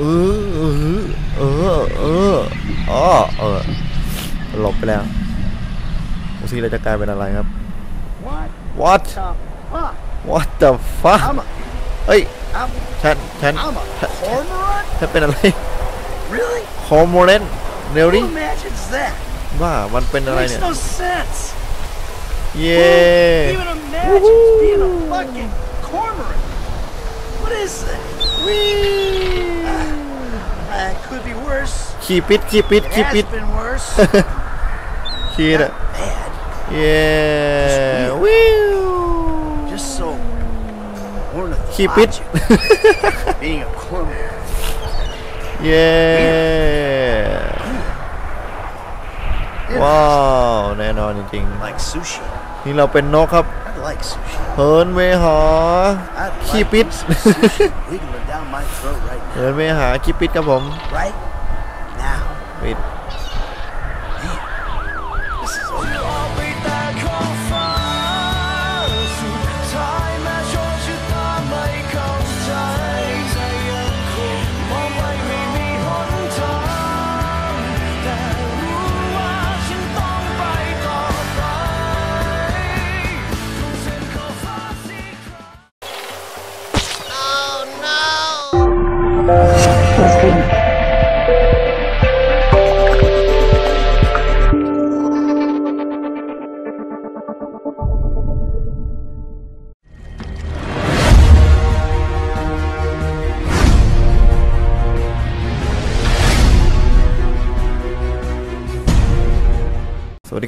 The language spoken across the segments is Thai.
เออเออเอออ๋อเออหลบไปแล้วดูสิเราจะกลายเป็นอะไรครับ What what the fuck? what the fuck เฮ้ยฉันฉันฉันเป็นอะไร Really? โฮโมเรนเร็ว Who ดิ imagines that? ว่ามันเป็นอะไร Makes เนี่ย no sense. เย้ What is that? Uh, it could be worse. ขี้ปิดขี้ปิด It ขี้ has ปิด been worse. ขี้น่ะ Bad. เย้วิว Just so Keep it. ornithological. being a cormorant. เย้ว้าวแน่นอนจริง Like sushi. ๆ นี่เราเป็นนกครับ I like sushi. เหินเวหา I'd ขี้ like ปิด me some sushi wiggling down my throat right เหินเวหาขี้ปิดครับผม now. Right now. ปิด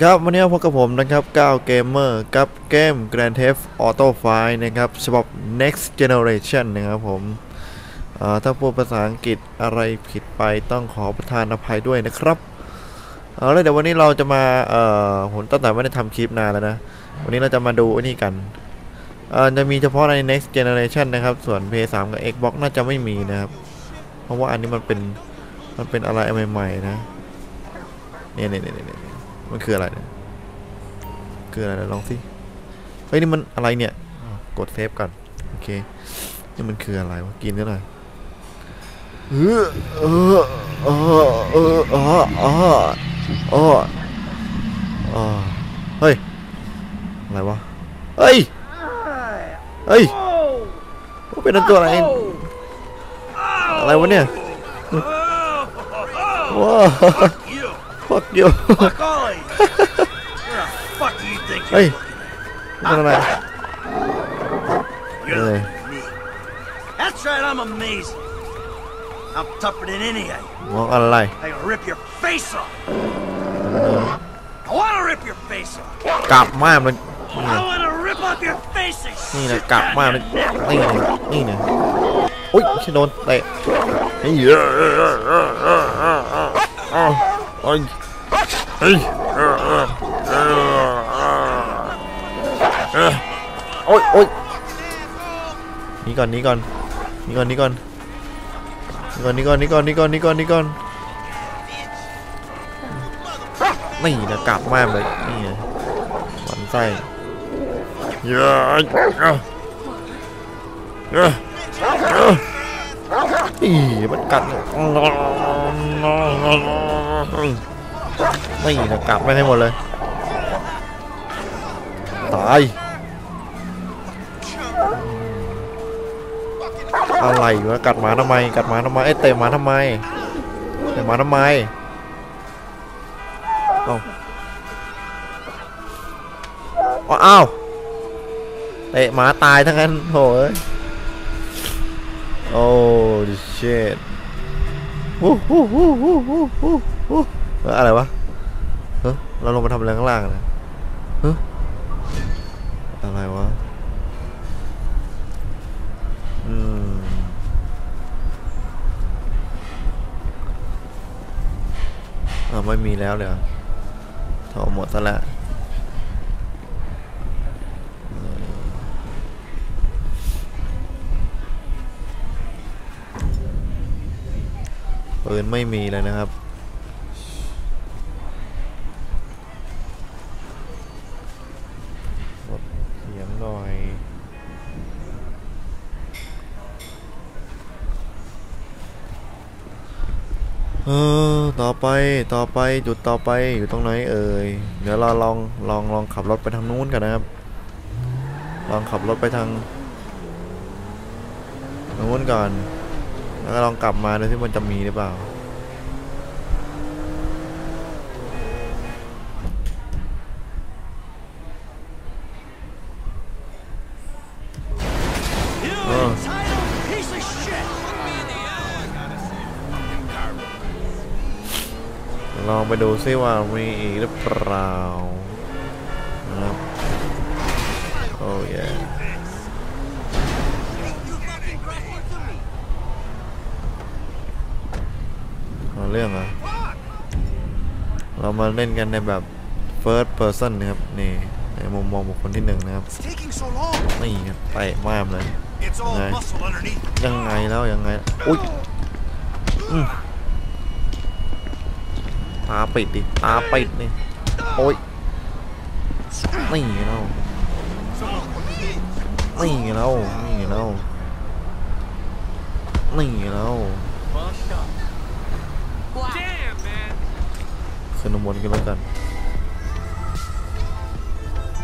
ดีครับ วันนี้พบกับผมนะครับ9 Gamer กับเกม Grand Theft Auto 5 นะครับฉบับ Next Generation นะครับผมถ้าพูดภาษาอังกฤษอะไรผิดไปต้องขอประทานอภัยด้วยนะครับเอาแล้วเดี๋ยววันนี้เราจะมาเอ่อผมตั้งแต่ไม่ได้ทำคลิปนานแล้วนะ วันนี้เราจะมาดูอ้นี่กันจะมีเฉพาะใน Next Generation นะครับ ส่วน PS3 กับ Xbox น่าจะไม่มีนะครับ เพราะว่าอันนี้มันเป็นมันเป็นอะไรใหม่ๆนะเนี่ยเนี่ยเนี่ยเนี่ย มันคืออะไรเนี่ยคืออะไรลองสิเฮ้ยนี่มันอะไรเนี่ยกดเซฟก่อนโอเคนี่มันคืออะไรวะกินก็หน่เออเออเออเออเออเฮ้ยอะไรวะเฮ้ยเฮ้ยเป็นตัวอะไรอะไรวะเนี่ยว้า Fuck you. Fuck all of you. Where the fuck do you think you're hey. Look at. You're yeah. me. That's right, I'm amazing. I'm tougher than any of you. Not gonna lie. I gonna rip your face off. I wanna rip your face off. God, man, man. I wanna rip off your face and shit. Nina, God, man, man. Nina, Nina. อุ้ยชิโดนเตะเฮ้ยโอ้ย เฮ้ยเฮ้ยโอ้ยโอ้ยหนี่ก่อนหนี่ก่อนนี่ก่อนนี่ก่อนนี่ก่อนนี่ก่อนนี่ก่อนนี่ก่อนนี่ก่อนนี่ก่อนนี่นะกลับมาเลยนี่หมันไส้เยอะเยอะเยอะอีมันกัด นี่นะกลับไม่ให้หมดเลย ตาย อะไรวะกัดหมาทำไม กัดหมาทำไมไอ้เตะหมาทำไมเตะหมาทำไม เอ้าอ้าวเตะหมาตายทั้งนั้นโหยโอ้ดิเชตฮู้ฮู้ฮู้ฮู้ฮู้ฮู้ฮู้เอ้ยอะไรวะ เฮ้ยเราลงมาทำอะไรข้างล่างนะเฮ้ยอะไรวะ อืม อ่าไม่มีแล้วเลยเหรอถอดหมดซะแล้วเออปืนไม่มีเลยนะครับ ออต่อไปต่อไปจุดต่อไปอยู่ตรงไหนเอ่ยเดี๋ยวเราลองลองลองขับรถไปทางนู้นกันนะครับ ลองขับรถไปทางทางนู้นก่อน แล้วก็ลองกลับมาดูที่มันจะมีหรือเปล่า ลองไปดูซิว่ามีอีกหรือเปล่านะครับโอ้ยเอาเรื่องเหรอะเรามาเล่นกันในแบบ first person นะครับ นี่ในมุมมองบุคคลที่หนึ่งนะครับ It's taking so long. นี่ครับไปมามเลย It's all Này. muscle underneath. ยังไงแล้วยังไง อุ้ยอืมตาปิดดิ ตาปิดนี่ โอ้ยนี่ไงเรานี่ไงเรานี่ไงเรานี่ไงเราขึ้นบนกันแล้วกัน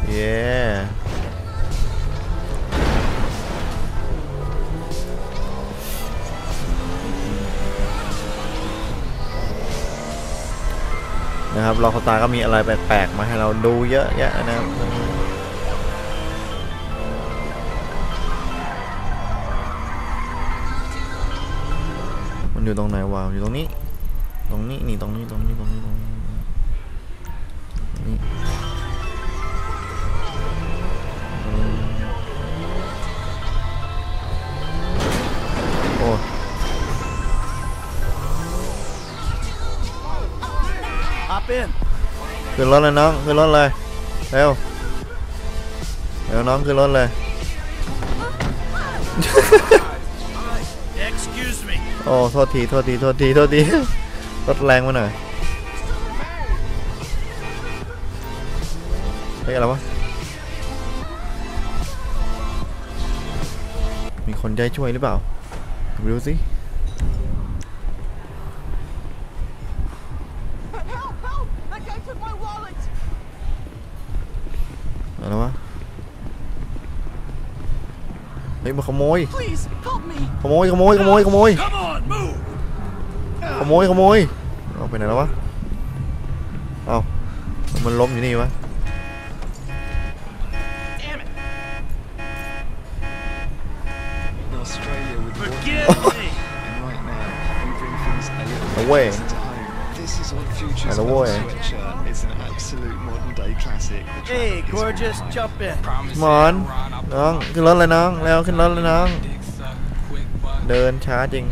เย้ นะครับรอคตาก็มีอะไรแปลกๆมาให้เราดูเยอะแยะนะครับมันอยู่ตรงไหนวะอยู่ตรงนี้ ตรงนี้นี่ตรงนี้ตรงนี้ตรงนี้ตรง ขึ้นรถเลยน้องขึ้นรถเลยเร็วเร็วน้องขึ้นรถเลย Excuse me. โอ้โทษทีโทษทีโทษทีโทษทีรถแรงมาหน่อยเฮ้ยอะไรวะมีคนใจช่วยหรือเปล่าไปดูสิ อะไรวะเฮ้ยมาขโมย Please, help me! ขโมยขโมยขโมยขโมย Come on, move. ขโมยขโมยเอาไปไหนแล้ววะเอามันล้มอยู่นี่วะ It's an absolute modern day classic. The Hey, traffic is gorgeous, fine. jump in. หมอนน้องขึ้นรถเลยน้องแล้วขึ้นรถเลยน้อง เดินช้าจริง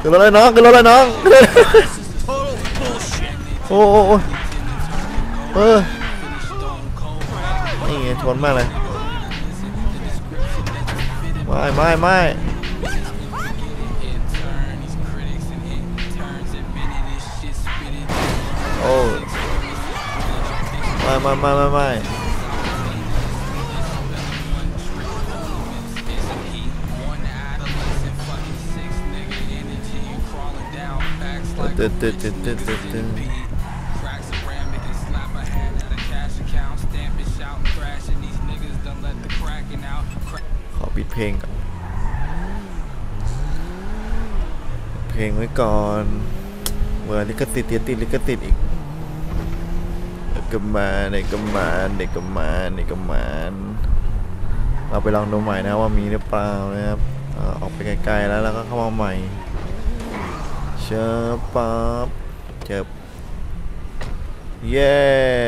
ขึ้นรถเลยน้องขึ้นรถเลยน้อง Total bullshit. โอ้โอ้โอ้เออนี่ไงชนมากเลยไม่ไม่ไม่ ไม่ไม่ไม่ไม่ตึ๊ดตึ๊ดเด็ดเด็ดขอปิดเพลงก่อน เพลงไว้ก่อนเมื่อนลิขสิทธิ์ติดลิขสิทธิ์อีก กก็มาเด็กก็มาเด็กก็มาเด็กก็มาเราไปลองดูใหม่นะว่ามีหรือเปล่านะครับออกไปไกลๆแล้วแล้วก็เข้ามาใหม่เชิญปั๊บเจ็บเย้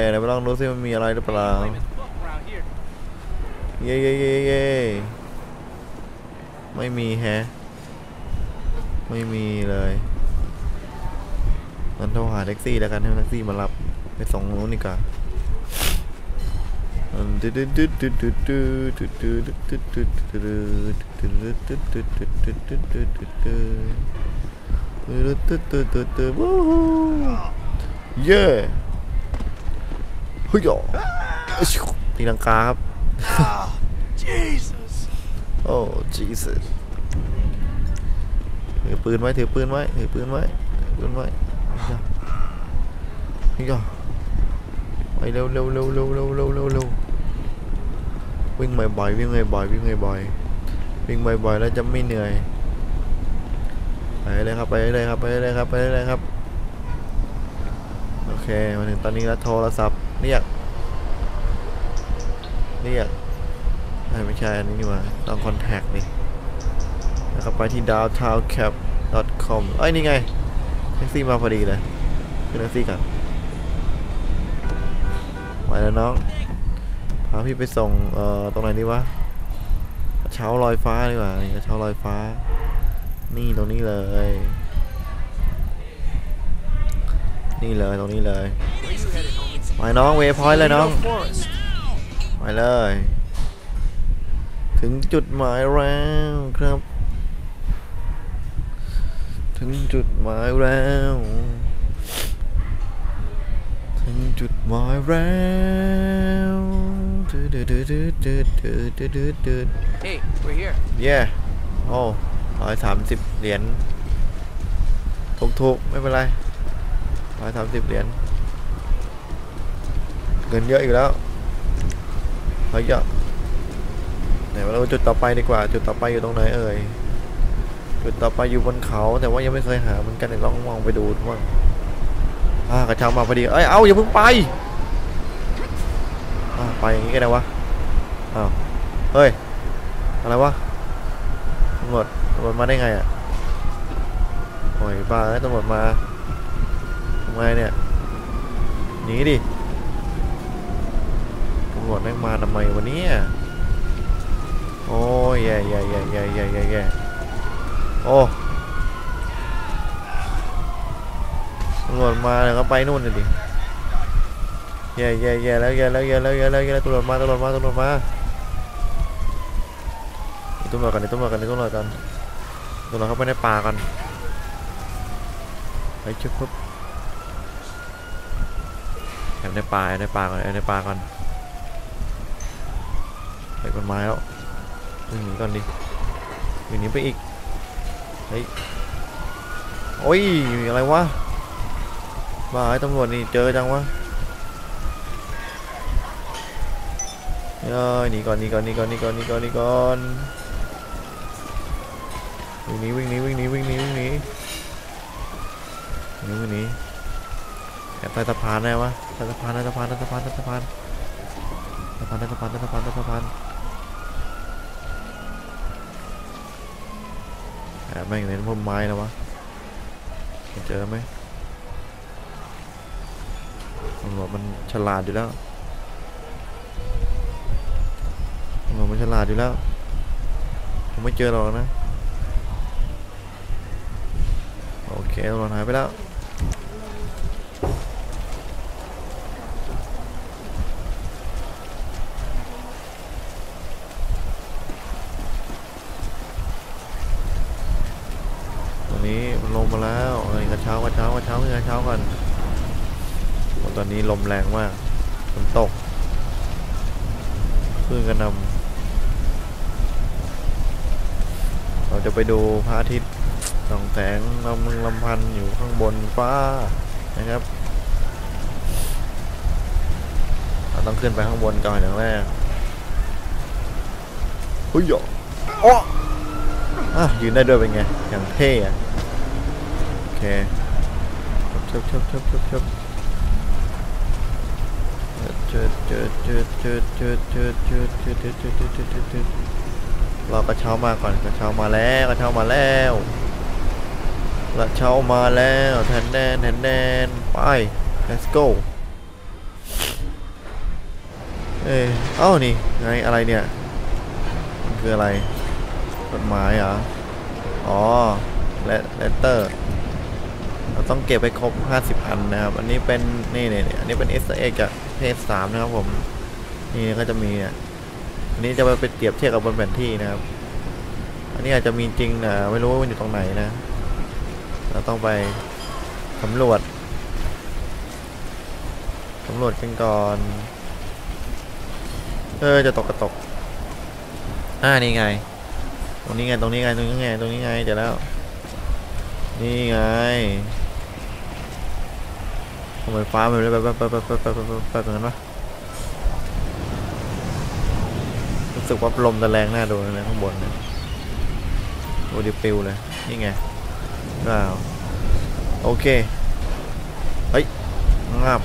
เดี๋ยวไปลองดูซิมันมีอะไรหรือเปล่าเย่เย่เย่เย่ไม่มีแฮะไม่มีเลยงั้นโทรหาแท็กซี่แล้วกันให้แท็กซี่มารับ ไปส่งตรงนู้นดีกว่าเย้เฮ้ยอะตีลังกาครับ Oh, Jesus. โอ้ Jesus เอถือปืนไว้ถือปืนไว้ถือปืนไว้ถือปืนไว้นี่ก็ ไปเร็วเร็วเร็วเร็วเร็วเร็วเร็วเร็ววิ่งบ่อยๆวิ่งบ่อยๆวิ่งบ่อยๆวิ่งบ่อยๆแล้วจะไม่เหนื่อยไปเลยครับไปเลยครับไปเลยครับไปเลยครับโอเคมาถึงตอนนี้แล้วโทรศัพท์เรียกเรียกไม่ใช่อันนี้นี่ว่าต้องคอนแทคนี่แล้วก็ไปที่ downtowncap.com เอ้ยนี่ไงแท็กซี่มาพอดีเลยขึ้นแท็กซี่กัน ไปแล้วน้อง พาพี่ไปส่ง เอ่อ ตรงไหนดีวะเช้าลอยฟ้าดีกว่านี่เช้าลอยฟ้า นี่ตรงนี้เลย นี่เลยตรงนี้เลย ไปน้องเวพอยต์เลยน้อง ไปเลย ถึงจุดหมายแล้วครับ ถึงจุดหมายแล้ว ถึงจุดหมายแล้วดืดดืดดืดดืดดืดดืดดืดดืด Hey, we're here. เย่โอ้ร้อยสามสิบเหรียญถูกถูกๆไม่เป็นไรร้อยสามสิบเหรียญเงินเยอะอีกแล้วเฮ้ยเยอะไหนมาดูจุดต่อไปดีกว่า จุดต่อไปอยู่ตรงไหนเอ่ยจุดต่อไปอยู่บนเขาแต่ว่ายังไม่เคยหาเหมือนกันเดี๋ยวลองมองไปดูดูบ้างอ่ากระช้ามาพอดี เอ้ย เอาอย่าเพิ่งไปไปอย่างนี้กันนะวะอ้าวเฮ้ย อะไรวะตำรวจตำรวจมาได้ไงอะโอ้ยบ้าแล้วตำรวจมาทำไงเนี่ยหนีดิตำรวจแม่งมาทำไมวันนี้โอ้ยแย่แย่แย่แย่แย่แย่แย่โอ้ำรวจมาแล้วก็ไปนู่นเลยดิแย่แย่แย่แล้วแย่แล้วแย่แล้วแย่แล้วแย่แล้วตำรวจมาตำรวจมาตำรวจมาตำรวจกันตำรวจกันตำรวจกันตำรวจเข้าไปในป่ากันไปชุบปุ๊บแอบในป่าแอบในป่าก่อนแอบในป่าก่อนไปต้นไม้แล้ววิ่งหนีก่อนดิวิ่งหนีไปอีกเฮ้ยโอ้ยอะไรวะ บ้าไอ้ตำรวจนี่เจอจังวะเอ้ยหนีก่อนหนีก่อนหนีก่อนหนีก่อนหนีก่อนหนีก่อนวิ่งหนีวิ่งหนีวิ่งหนีวิ่งหนีวิ่งหนีวิ่งหนีวิ่งหนีแอบใต้สะพานได้วะใต้สะพานใต้สะพานใต้สะพานใต้สะพานสะพานใต้สะพานใต้สะพานใต้สะพานแอบแม่งอยู่ในพุ่มไม้แล้ววะเจอไหม ตำรวจมันฉลาดอยู่แล้วตำรวจมันฉลาดอยู่แล้ว ผมไม่เจอหรอกนะ โอเคตำรวจหายไปแล้วตอนนี้มันลงมาแล้วเอ้ยกระเช้ากระเช้ากระเช้าขึ้นกระเช้าก่อน ตอนนี้ลมแรงมากฝนตกคลื่นกระหนำเราจะไปดูพระอาทิตย์ส่องแสงลำลำพันอยู่ข้างบนฟ้านะครับเราต้องขึ้นไปข้างบนก่อนอย่างแรกเฮ้ยอ๋ออะยืนได้ด้วยเป็นไง อย่างเท่อะโอเคชบชบชบชบชบเจิดจิดจิดจิดจิดจิดจิดจิดจิดจิดจิดจิดจิดจิดรอกระเช้ามาก่อนกระเช้ามาแล้วกระเช้ามาแล้วกระเช้ามาแล้วแทนแดนแทนแดนไป let's go เอ้เอ้านี่ไงอะไรเนี่ยมันคืออะไรกฎหมายเหรออ๋อเละเลตเตอร์เราต้องเก็บไปครบ 50 อันนะครับ อันนี้เป็นนี่เนี่นี่อันนี้เป็น s อ x จาก เพจสามนะครับผม นี่ก็จะมีอะอันนี้จะไปเปรียบเทียบกับบนแผนที่นะครับ อันนี้อาจจะมีจริงนะไม่รู้ว่ามันอยู่ตรงไหนนะ เราต้องไปสำรวจสำรวจกันก่อน เออ จะตกกระตก อ่า นี่ไง ตรงนี้ไง ตรงนี้ไง ตรงนี้ไง ตรงนี้ไง เดี๋ยวแล้ว นี่ไง ทำไมฟ้ามันแบบแบบแบบแบบแบบแบบนั้นวะรู้สึกว่าลมจะแรงหน้าดูนะข้างบนนะโอ้ดิปิวเลยนี่ไงว้าวโอเคเฮ้ยงับ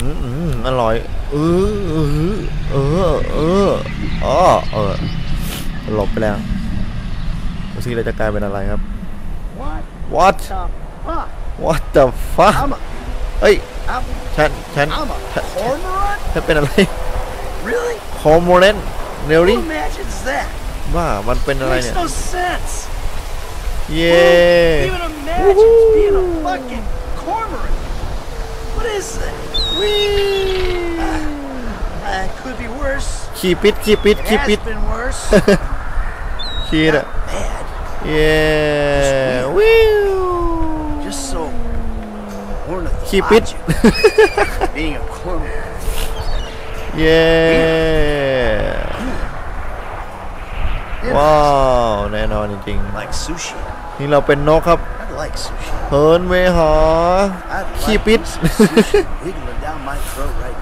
อืมอร่อยเออเออเออเอออ๋อเออหลบไปแล้วดูสิเราจะกลายเป็นอะไรครับ What What What the fuck เอ้ย ฉัน ฉัน ฉันเป็นอะไร โฮมเรนเร็วดิว่ามันเป็นอะไรเนี่ย เย้ขี่ปิดขี่ปิดขี่ปิดขี่นะเย้วิว คีปิด เย้ว้าว แน่นอนจริงๆ นี่เราเป็นนกครับเฮิร์นเวหาคีปิด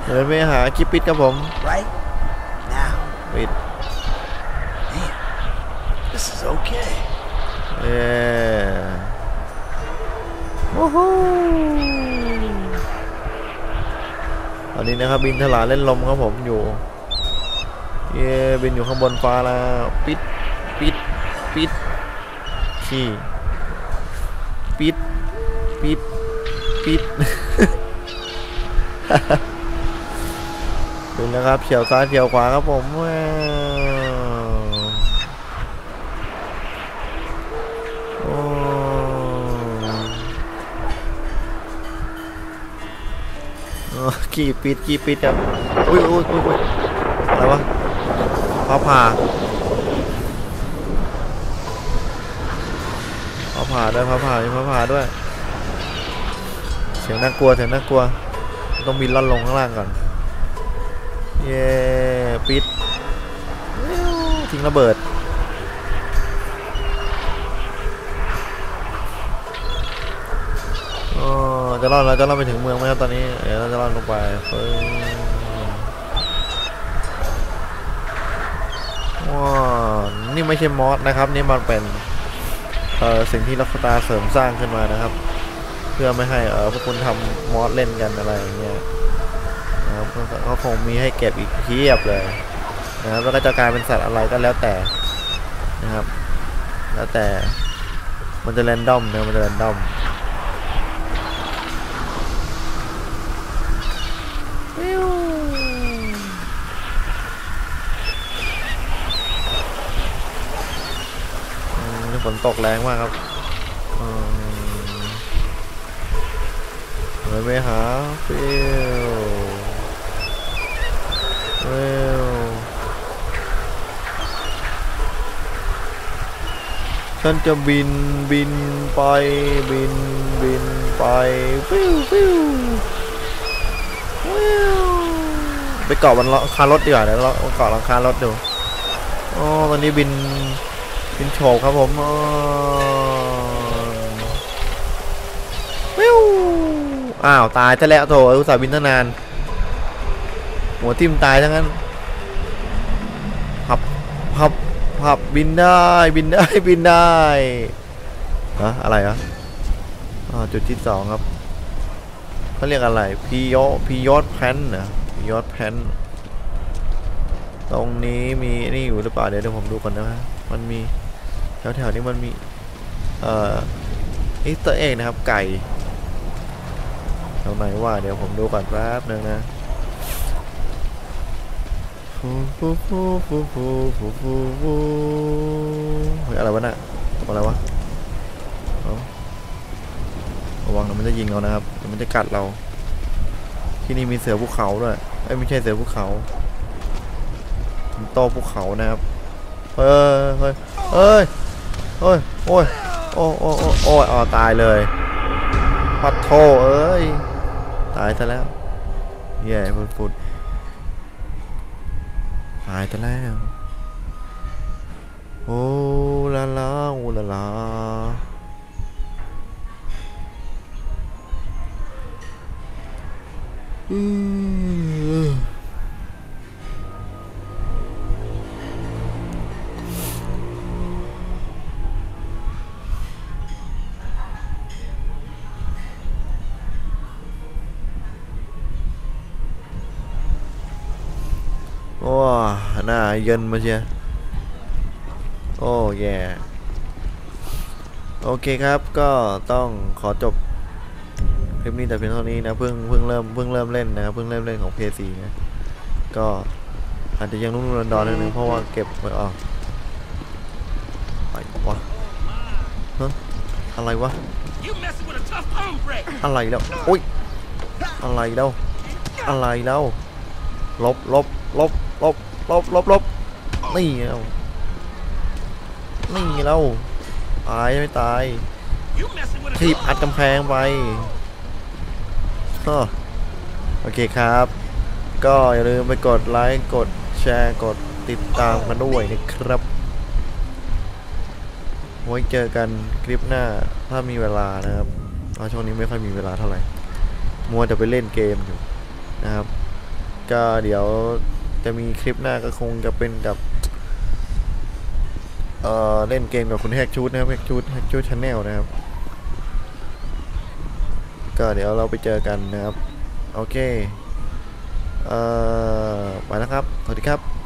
เฮิร์นเวหาคีปิดครับผมปิดเย้ Woohoo! อนนี้นะครับบินทลาเล่นลมครับผมอยู่เย้บินอยู่ข้างบนฟ้าแล้วปิดปิดปิดขี่ปิดปิดปิดดูนะครับเฉียวซ้ายเฉียวขวาครับผมว้า โอ้ขี่ปิดขี่ปิดครับอุ้ยอุ้ยอุ้ยอะไรวะฟ้าผ่าฟ้าผ่าด้วยฟ้าผ่ามีฟ้าผ่าด้วย เสียงน่ากลัวเสียงน่ากลัว ต้องบินล่อนลงข้างล่างก่อน เย้ปิดทิ้งระเบิด อจะรอดแล้วจะรอดไปถึงเมืองไหมครับตอนนี้เดี๋ยวเราจะรอดลงไปว้าวนี่ไม่ใช่มอสนะครับ นี่มันเป็นเอ่อสิ่งที่ลักตาเสริมสร้างขึ้นมานะครับ เพื่อไม่ให้เอ่อพวกคุณทำมอสเล่นกันอะไรอย่างเงี้ยนะครับก็ก็คงมีให้เก็บอีกเพียบเลยนะครับแล้วก็จะกลายเป็นสัตว์อะไรก็แล้วแต่นะครับ แล้วแต่มันจะแรนดอมนะมันจะแรนดอมวิวอืม นี่ฝนตกแรงมากครับอืมเลยไปหาฟิวเร็วฉันจะบินบินไปบินบินไปฟิวฟิวฟิวไปเกาะบนหลังคารถดีกว่าเดี๋ยวเราเกาะหลังคารถดูอ๋อตอนนี้บิน บินโฉบครับผมวิวอ้าวตายซะแล้วโถอุตส่าห์บินตั้งนาน หัวทิ่มตายทั้งนั้นพับพับพับบินได้บินได้บินได้อะอะไรอะอ่าจุดที่สองครับเขาเรียกอะไรพีโยพียอดแพนนะพียอดแพนตรงนี้มีนี่อยู่หรือเปล่าเดี๋ยวเดี๋ยวผมดูก่อนนะฮะมันมี แถวๆนี้มันมีเอ่ออิสเตอร์เอ็กนะครับไก่ตรงไหนว่าเดี๋ยวผมดูก่อนแป๊บนึงนะฟูฟูฟูฟูฟูฟูฟูฟูเฮ้ยอะไรวะน่ะตัวอะไรวะระวังนะมันจะยิงเรานะครับเดี๋ยวมันจะกัดเรา ที่นี่มีเสือภูเขาด้วยเอ้ไม่ใช่เสือภูเขาโตภูเขานะครับเฮ้ยเฮ้ยเฮ้ย โอ้ยโอ้ยโอ้โอ้โอ้โอยอ๋อตายเลยพัดโทเอ้ย ตายซะแล้วแย่ฟุดฟุดตายซะแล้ว โอ้ละละโอ้ละละอืม เย็นมาเชียโอ้แย่โอเคครับก็ต้องขอจบคลิปนี้แต่เพียงเท่านี้นะเพิ่งเพิ่งเริ่มเพิ่งเริ่มเล่นนะครับเพิ่งเริ่มเล่นของ PS4 นะก็อาจจะยังรุ่มๆดอนๆนิดนึงเพราะว่าเก็บไว้ออกอะไรวะฮะอะไรวะอะไรแล้วโอ๊ยอะไรแล้วอะไรแล้วลบลบลบลบ ลบลบลบนี่แล้วนี่แล้วตายไม่ตายทีบอัดกำแพงไปโอเคครับ ก็อย่าลืมไปกดไลค์กดแชร์กดติดตามกันด้วยนะครับไว้เจอกันคลิปหน้าถ้ามีเวลานะครับเพราะช่วงนี้ไม่ค่อยมีเวลาเท่าไหร่มัวแต่ไปเล่นเกมอยู่นะครับ ก็เดี๋ยว จะมีคลิปหน้าก็คงจะเป็นกับ เอ่อ เล่นเกมกับคุณแฮกชูดนะครับแฮกชูดแฮกชูดชาแนลนะครับ ก็เดี๋ยวเราไปเจอกันนะครับ โอเค เอ่อ ไปแล้วครับ สวัสดีครับ